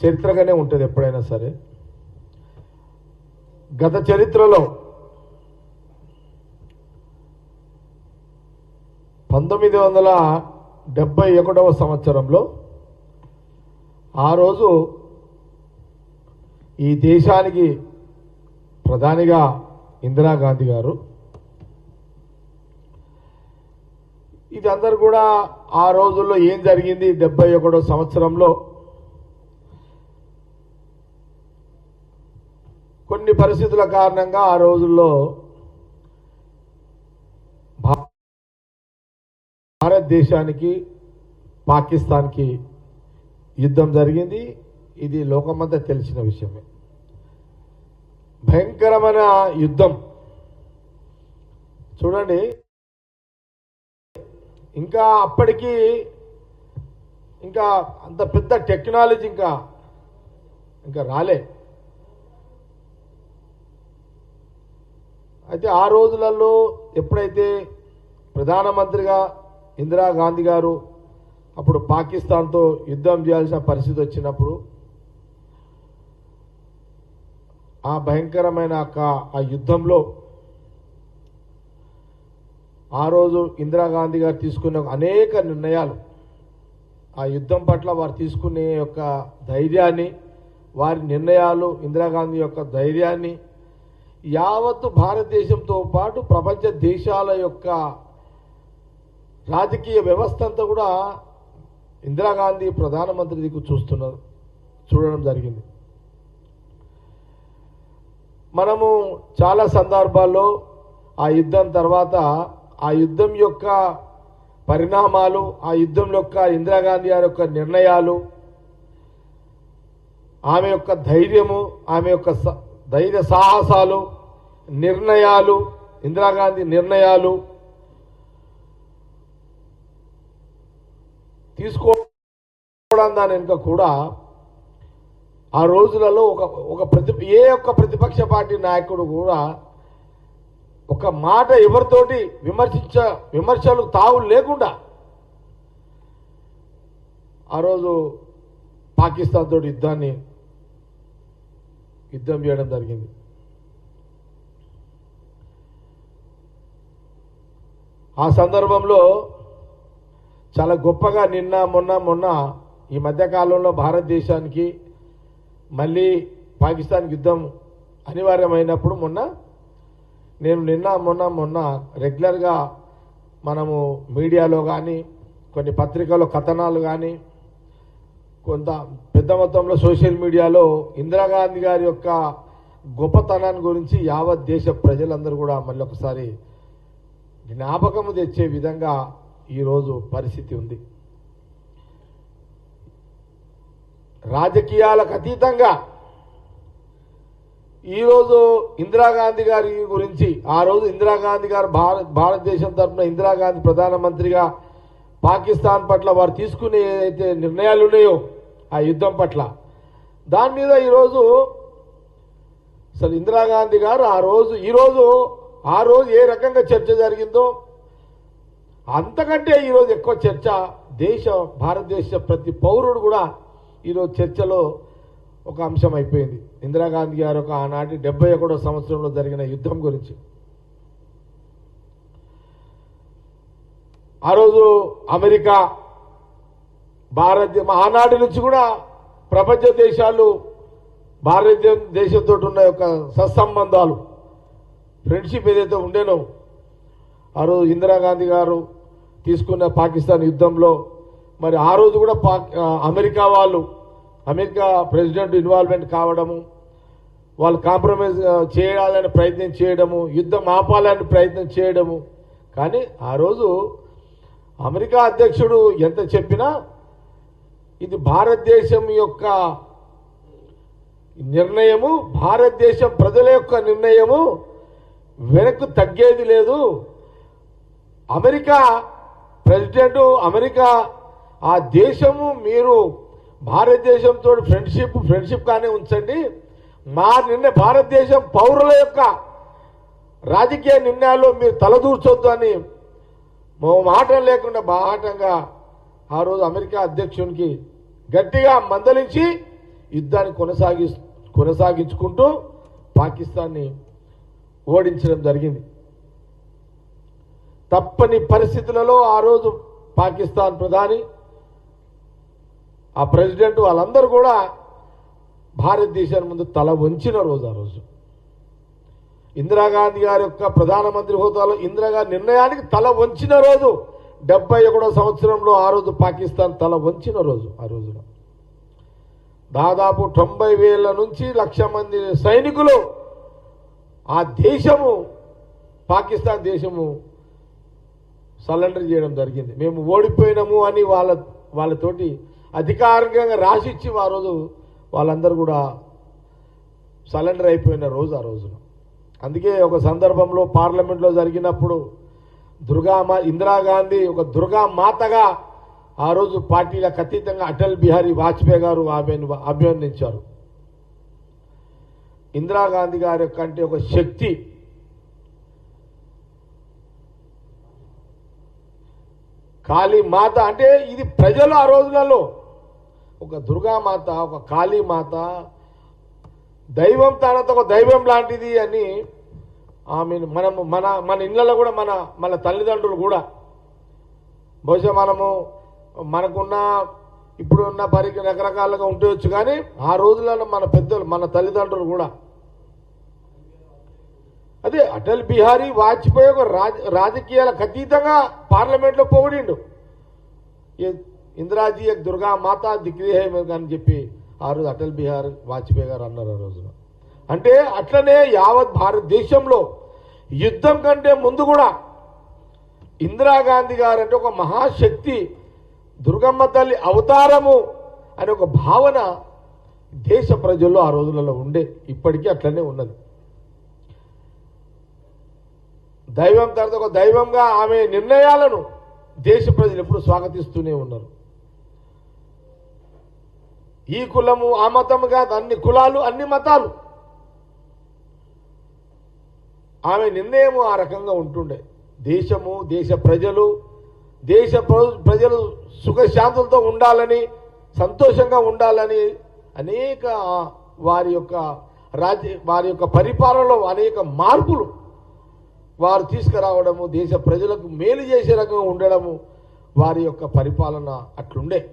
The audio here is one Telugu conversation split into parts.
చరిత్రగానే ఉంటుంది ఎప్పుడైనా సరే. గత చరిత్రలో పంతొమ్మిది వందల డెబ్బై ఒకటవ సంవత్సరంలో ఆ రోజు ఈ దేశానికి ప్రధానిగా ఇందిరాగాంధీ గారు. ఇది అందరు కూడా ఆ రోజుల్లో ఏం జరిగింది? డెబ్బై ఒకటో సంవత్సరంలో కొన్ని పరిస్థితుల కారణంగా ఆ రోజుల్లో భారతదేశానికి పాకిస్తాన్కి యుద్ధం జరిగింది. ఇది లోకమంతా తెలిసిన విషయమే. భయంకరమైన యుద్ధం. చూడండి ఇంకా అప్పటికి ఇంకా అంత పెద్ద టెక్నాలజీ ఇంకా ఇంకా రాలే. అయితే ఆ రోజులలో ఎప్పుడైతే ప్రధానమంత్రిగా ఇందిరాగాంధీ గారు అప్పుడు పాకిస్తాన్తో యుద్ధం చేయాల్సిన పరిస్థితి వచ్చినప్పుడు ఆ భయంకరమైన ఒక- ఆ యుద్ధంలో ఆ రోజు ఇందిరాగాంధీ గారు తీసుకున్న అనేక నిర్ణయాలు ఆ యుద్ధం పట్ల వారు తీసుకునే యొక్క ధైర్యాన్ని వారి నిర్ణయాలు ఇందిరాగాంధీ యొక్క ధైర్యాన్ని యావత్తు భారతదేశంతో పాటు ప్రపంచ దేశాల యొక్క రాజకీయ వ్యవస్థ అంతా కూడా ఇందిరాగాంధీ ప్రధానమంత్రి దిక్కు చూస్తున్నారు చూడడం జరిగింది. మనము చాలా సందర్భాల్లో ఆ యుద్ధం తర్వాత ఆ యుద్ధం యొక్క పరిణామాలు ఆ యుద్ధం యొక్క ఇందిరాగాంధీ గారి యొక్క నిర్ణయాలు ఆమె యొక్క ధైర్యము ఆమె యొక్క స- ధైర్య సాహసాలు నిర్ణయాలు ఇందిరాగాంధీ నిర్ణయాలు తీసుకోవడం దాని వెనుక కూడా ఆ రోజులలో ఒక ఒక ప్రతి ఏ ఒక్క ప్రతిపక్ష పార్టీ నాయకుడు కూడా ఒక మాట ఎవరితోటి విమర్శించ విమర్శలు తావు లేకుండా ఆ రోజు పాకిస్తాన్ తోటి యుద్ధాన్ని యుద్ధం చేయడం జరిగింది. ఆ సందర్భంలో చాలా గొప్పగా నిన్న మొన్న మొన్న ఈ మధ్యకాలంలో భారతదేశానికి మళ్ళీ పాకిస్తాన్ యుద్ధం అనివార్యమైనప్పుడు మొన్న నేను నిన్న మొన్న మొన్న రెగ్యులర్గా మనము మీడియాలో కానీ కొన్ని పత్రికల్లో కథనాలు కానీ కొంత పెద్ద మొత్తంలో సోషల్ మీడియాలో ఇందిరాగాంధీ గారి యొక్క గొప్పతనాన్ని గురించి యావత్ దేశ ప్రజలందరూ కూడా మళ్ళీ ఒకసారి జ్ఞాపకము తెచ్చే విధంగా ఈరోజు పరిస్థితి ఉంది. రాజకీయాలకు అతీతంగా ఈరోజు ఇందిరాగాంధీ గారి గురించి ఆ రోజు ఇందిరాగాంధీ గారు భారత్ భారతదేశం తరఫున ఇందిరాగాంధీ ప్రధానమంత్రిగా పాకిస్తాన్ పట్ల వారు తీసుకునే ఏదైతే నిర్ణయాలు ఉన్నాయో ఆ యుద్ధం పట్ల. దాని మీద ఈరోజు అసలు ఇందిరాగాంధీ గారు ఆ రోజు ఈరోజు ఆ రోజు ఏ రకంగా చర్చ జరిగిందో అంతకంటే ఈరోజు ఎక్కువ చర్చ దేశ భారతదేశ ప్రతి పౌరుడు కూడా ఈరోజు చర్చలో ఒక అంశం అయిపోయింది. ఇందిరాగాంధీ గారు ఒక ఆనాటి డెబ్బై ఒకటో సంవత్సరంలో జరిగిన యుద్ధం గురించి. ఆ రోజు అమెరికా భారత ఆనాటి నుంచి కూడా ప్రపంచ దేశాలు భారతదేశంతో ఉన్న యొక్క సత్సంబంధాలు ఫ్రెండ్షిప్ ఏదైతే ఉండేనో ఆ రోజు ఇందిరాగాంధీ గారు తీసుకున్న పాకిస్తాన్ యుద్ధంలో మరి ఆ రోజు కూడా అమెరికా వాళ్ళు అమెరికా ప్రెసిడెంట్ ఇన్వాల్వ్మెంట్ కావడము వాళ్ళు కాంప్రమైజ్ చేయాలని ప్రయత్నం చేయడము యుద్ధం ఆపాలని ప్రయత్నం చేయడము. కానీ ఆ రోజు అమెరికా అధ్యక్షుడు ఎంత చెప్పినా ఇది భారతదేశం యొక్క నిర్ణయము భారతదేశం ప్రజల యొక్క నిర్ణయము. వెనక్కు తగ్గేది లేదు. అమెరికా ప్రెసిడెంట్ అమెరికా ఆ దేశము మీరు భారతదేశంతో ఫ్రెండ్షిప్ ఫ్రెండ్షిప్ కానీ ఉంచండి. మా నిర్ణయ భారతదేశం పౌరుల యొక్క రాజకీయ నిర్ణయాల్లో మీరు తలదూర్చొద్దు అని మాట లేకుండా బాహాటంగా ఆ రోజు అమెరికా అధ్యక్షునికి గట్టిగా మందలించి యుద్ధాన్ని కొనసాగి కొనసాగించుకుంటూ పాకిస్తాన్ని ఓడించడం జరిగింది. తప్పని పరిస్థితులలో ఆ రోజు పాకిస్తాన్ ప్రధాని ఆ ప్రెసిడెంట్ వాళ్ళందరూ కూడా భారతదేశాన్ని ముందు తల వంచిన రోజు ఆ రోజు. ఇందిరాగాంధీ గారి యొక్క ప్రధానమంత్రి హోదాలో ఇందిరాగాంధీ నిర్ణయానికి తల వంచిన రోజు. డెబ్బై ఒకటో సంవత్సరంలో ఆ రోజు పాకిస్తాన్ తల వంచిన రోజు ఆ రోజున. దాదాపు తొంభై వేల నుంచి లక్ష మంది సైనికులు ఆ దేశము పాకిస్తాన్ దేశము సరెండర్ చేయడం జరిగింది. మేము ఓడిపోయినాము అని వాళ్ళ వాళ్ళతోటి అధికారికంగా రాసిచ్చి ఆ రోజు వాళ్ళందరూ కూడా సరెండర్ అయిపోయిన రోజు ఆ రోజున. అందుకే ఒక సందర్భంలో పార్లమెంట్లో జరిగినప్పుడు దుర్గామా ఇందిరాగాంధీ ఒక దుర్గా మాతగా ఆ రోజు పార్టీలకు అతీతంగా అటల్ బిహారీ వాజ్పేయి గారు ఆమెను అభినందించారు. ఇందిరాగాంధీ గారి యొక్క అంటే ఒక శక్తి కాళీ మాత అంటే ఇది ప్రజలు ఆ రోజులలో. ఒక దుర్గామాత ఒక కాళీమాత దైవం తనతో ఒక దైవం లాంటిది అని ఆమె మనము మన మన ఇళ్ళలో కూడా మన మన తల్లిదండ్రులు కూడా. బహుశా మనము మనకున్న ఇప్పుడు ఉన్న పరి రకరకాలుగా ఉండవచ్చు కానీ ఆ రోజులలో మన పెద్దలు మన తల్లిదండ్రులు కూడా. అదే అటల్ బిహారీ వాజ్పేయి ఒక రాజ రాజకీయాలకు అతీతంగా పార్లమెంట్లో పోగొడిండు. ఇందిరాజీ దుర్గా మాత దిగ్విజయం అని చెప్పి ఆ రోజు అటల్ బిహారీ వాజ్పేయి గారు అన్నారు ఆ రోజున. అంటే అట్లనే యావత్ భారతదేశంలో యుద్ధం కంటే ముందు కూడా ఇందిరాగాంధీ గారు అంటే ఒక మహాశక్తి దుర్గమ్మ తల్లి అవతారము అనే ఒక భావన దేశ ప్రజల్లో ఆ రోజులలో ఉండే ఇప్పటికీ అట్లనే ఉన్నది. దైవం తర్వాత ఒక దైవంగా ఆమె నిర్ణయాలను దేశ ప్రజలు ఎప్పుడు స్వాగతిస్తూనే ఉన్నారు. ఈ కులము ఆ మతముగా కాదు అన్ని కులాలు అన్ని మతాలు ఆమె నిర్ణయము ఆ రకంగా ఉంటుండే. దేశము దేశ ప్రజలు దేశ ప్ర- ప్రజలు సుఖశాంతులతో ఉండాలని సంతోషంగా ఉండాలని అనేక వారి యొక్క రాజ్య వారి యొక్క పరిపాలనలో అనేక మార్పులు వారు తీసుకురావడము దేశ ప్రజలకు మేలు చేసే రకంగా ఉండడము వారి యొక్క పరిపాలన అట్లుండే.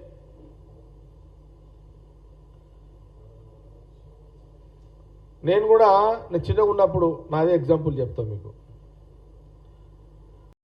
నేను కూడా నేను చిన్నగా ఉన్నప్పుడు నాదే ఎగ్జాంపుల్ చెప్తాను మీకు.